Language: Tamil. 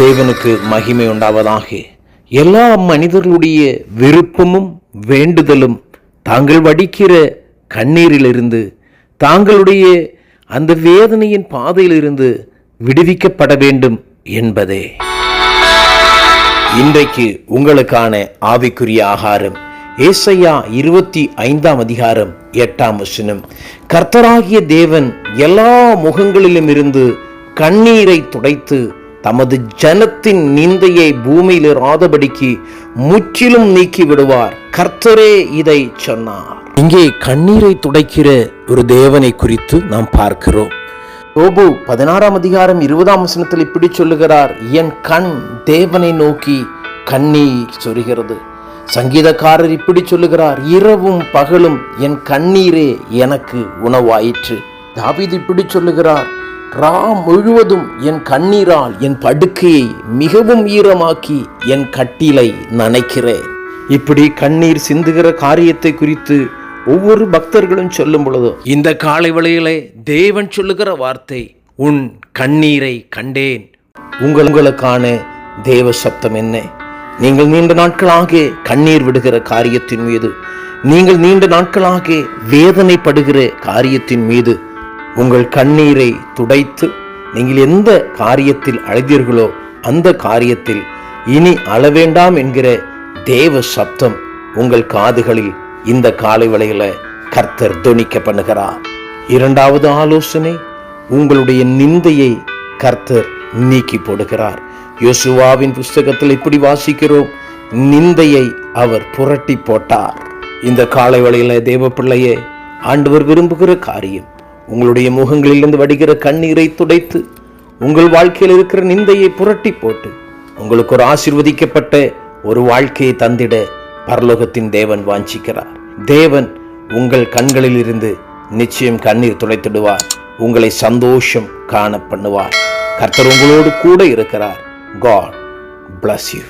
தேவனுக்கு மகிமை உண்டாவதாக. எல்லா மனிதர்களுடைய விருப்பமும் வேண்டுதலும் தாங்கள் வடிக்கிற கண்ணீரிலிருந்து தாங்களுடைய அந்த வேதனையின் பாதையிலிருந்து விடுவிக்கப்பட வேண்டும் என்பதே. இன்றைக்கு உங்களுக்கான ஆவிக்குரிய ஆகாரம் ஏசையா இருபத்தி ஐந்தாம் அதிகாரம் எட்டாம் வசனம். கர்த்தராகிய தேவன் எல்லா முகங்களிலும் இருந்து கண்ணீரை துடைத்து தமது ஜனத்தின் நிந்தையை பூமியில் இராதபடிக்கு முற்றிலும் நீக்கி விடுவார் கர்த்தரே இதை சொன்னார். இங்கே கண்ணீரை துடைக்கிற ஒரு தேவனை குறித்து நாம் பார்க்கிறோம். யோபு பதினாறாம் அதிகாரம் இருபதாம் வசனத்தில் இப்படி சொல்லுகிறார். என் கண் தேவனை நோக்கி கண்ணீர் சொரிகிறது. சங்கீதக்காரர் இப்படி சொல்லுகிறார். இரவும் பகலும் என் கண்ணீரே எனக்கு உணவாயிற்று. தாவீது இப்படி சொல்லுகிறார். ரா முழுவதும் என் கண்ணீரால் என் படுக்கையை மிகவும் ஈரமாக்கி என் கட்டிலை நனைக்கிறேன். இப்படி கண்ணீர் சிந்துகிற காரியத்தை குறித்து ஒவ்வொரு பக்தர்களும் சொல்லும் பொழுதோ இந்த காலை வேளையிலே தேவன் சொல்லுகிற வார்த்தை உன் கண்ணீரை கண்டேன். உங்கள் உங்களுக்கான தேவ சப்தம் என்ன? நீங்கள் நீண்ட நாட்களாக கண்ணீர் விடுகிற காரியத்தின் மீது நீங்கள் நீண்ட நாட்களாக வேதனைப்படுகிற காரியத்தின் மீது உங்கள் கண்ணீரை துடைத்து நீங்கள் எந்த காரியத்தில் அழுதீர்களோ அந்த காரியத்தில் இனி அழவேண்டாம் என்கிற தேவ சப்தம் உங்கள் காதுகளில் இந்த காலை வேளையில கர்த்தர் துணிக்க பண்ணுகிறார். இரண்டாவது ஆலோசனை உங்களுடைய நிந்தையை கர்த்தர் நீக்கி போடுகிறார். யோசுவாவின் புஸ்தகத்தில் இப்படி வாசிக்கிறோம் நிந்தையை அவர் புரட்டி போட்டார். இந்த காலை வேளையில தேவ பிள்ளையே ஆண்டவர் விரும்புகிற காரியம் உங்களுடைய முகங்களிலிருந்து வடிகிற கண்ணீரை துடைத்து உங்கள் வாழ்க்கையில் இருக்கிற நிந்தையை புரட்டி போட்டு உங்களுக்கு ஒரு ஆசிர்வதிக்கப்பட்ட ஒரு வாழ்க்கையை தந்திட பரலோகத்தின் தேவன் வாஞ்சிக்கிறார். தேவன் உங்கள் கண்களில் இருந்து நிச்சயம் கண்ணீர் துடைத்திடுவார். உங்களை சந்தோஷம் காண பண்ணுவார். கர்த்தர் உங்களோடு கூட இருக்கிறார். God bless you